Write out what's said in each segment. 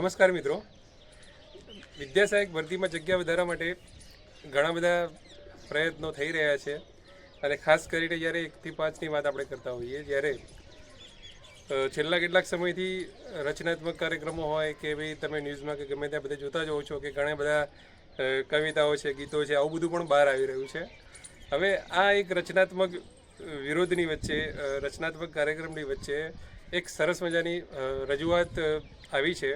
નમસ્કાર મિત્રો. વિદ્યાસહાયક ભરતીમાં જગ્યા વધારા માટે ઘણા બધા પ્રયત્નો થઈ રહ્યા છે અને ખાસ કરીને જ્યારે એકથી પાંચની વાત આપણે કરતા હોઈએ, જ્યારે છેલ્લા કેટલાક સમયથી રચનાત્મક કાર્યક્રમો હોય કે ભાઈ તમે ન્યૂઝમાં કે ગમે ત્યાં બધે જોતા જ હોવ છો કે ઘણા બધા કવિતાઓ છે, ગીતો છે, આવું બધું પણ બહાર આવી રહ્યું છે. હવે આ એક રચનાત્મક વિરોધની વચ્ચે રચનાત્મક કાર્યક્રમની વચ્ચે એક સરસ મજાની રજૂઆત આવી છે.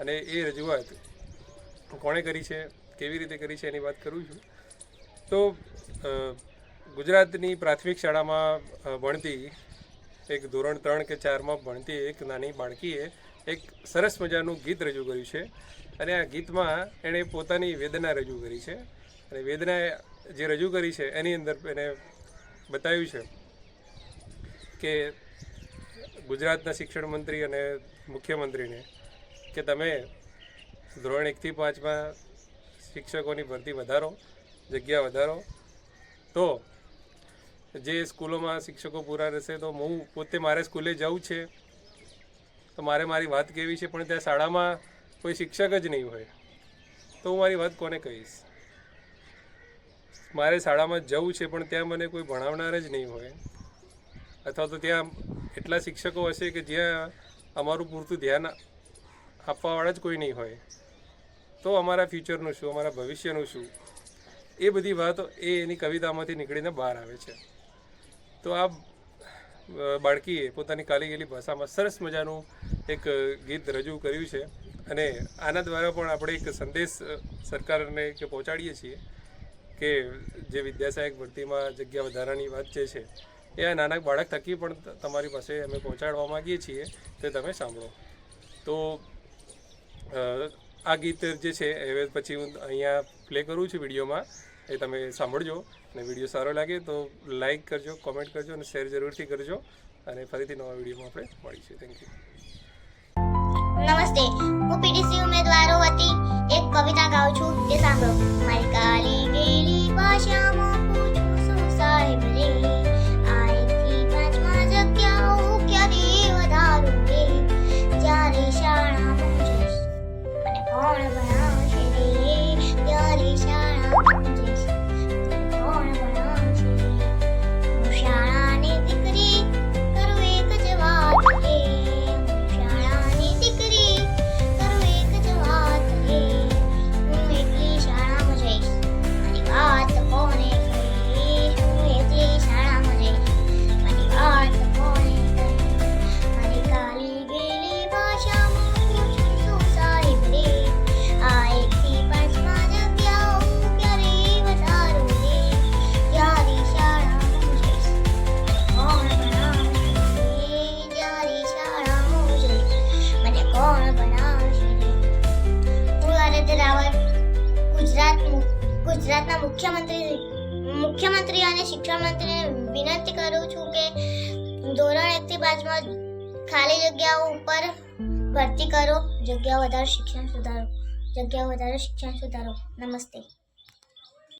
અને એ રજૂઆત કોણે કરી છે, કેવી રીતે કરી છે એની વાત કરું છું. તો ગુજરાતની પ્રાથમિક શાળામાં ભણતી એક ધોરણ ત્રણ કે ચારમાં ભણતી એક નાની બાળકીએ એક સરસ મજાનું ગીત રજૂ કર્યું છે. અને આ ગીતમાં એણે પોતાની વેદના રજૂ કરી છે. અને વેદના જે રજૂ કરી છે, એની અંદર એને બતાવ્યું છે કે ગુજરાતના શિક્ષણ મંત્રી અને મુખ્યમંત્રીને કે તમે ધોરણ એકથી પાંચમાં શિક્ષકોની ભરતી વધારો, જગ્યા વધારો, તો જે સ્કૂલોમાં શિક્ષકો પૂરા રહેશે, તો હું પોતે મારે સ્કૂલે જવું છે. તો મારે મારી વાત કેવી છે? પણ ત્યાં શાળામાં કોઈ શિક્ષક જ નહીં હોય. તો હું મારી વાત કોને કહીશ? મારે શાળામાં જવું છે, પણ ત્યાં મને કોઈ ભણાવનાર જ નહીં હોય. અથવા તો ત્યાં એટલા શિક્ષકો હશે કે જ્યાં અમારું પૂરતું ધ્યાન આપવાવાળા જ કોઈ નહીં હોય. તો અમારા ફ્યુચરનું શું, અમારા ભવિષ્યનું શું? એ બધી વાતો એ એની કવિતામાંથી નીકળીને બહાર આવે છે. તો આ બાળકીએ પોતાની કાલી ગયેલી ભાષામાં સરસ મજાનું એક ગીત રજૂ કર્યું છે. અને આના દ્વારા પણ આપણે એક સંદેશ સરકારને કે પહોંચાડીએ છીએ કે જે વિદ્યાસહાયક ભરતીમાં જગ્યા વધારાની વાત જે છે, એ આ નાના બાળક થકી પણ તમારી પાસે અમે પહોંચાડવા માગીએ છીએ. તે તમે સાંભળો. તો આ ગીત જે છે હવે પછી હું અહીંયા પ્લે કરું છું વિડીયોમાં. એ તમે સાંભળજો અને વીડિયો સારો લાગે તો લાઈક કરજો કોમેન્ટ કરજો અને શેર જરૂરથી કરજો. અને ફરીથી નવા વિડીયોમાં આપણે મળીશું. થેન્ક યુ નમસ્તે. હું પીડીસી ઉમેદવારો વતી એક કવિતા ગાઉં છું. તે સાંભળો. ગુજરાત, ગુજરાતના મુખ્યમંત્રી મુખ્યમંત્રી અને શિક્ષણ મંત્રીને વિનંતી કરું છું કે ધોરણ એકથી પાંચમાં ખાલી જગ્યાઓ ઉપર ભરતી કરો. જગ્યા વધારો શિક્ષણ સુધારો. જગ્યા વધારો શિક્ષણ સુધારો. નમસ્તે.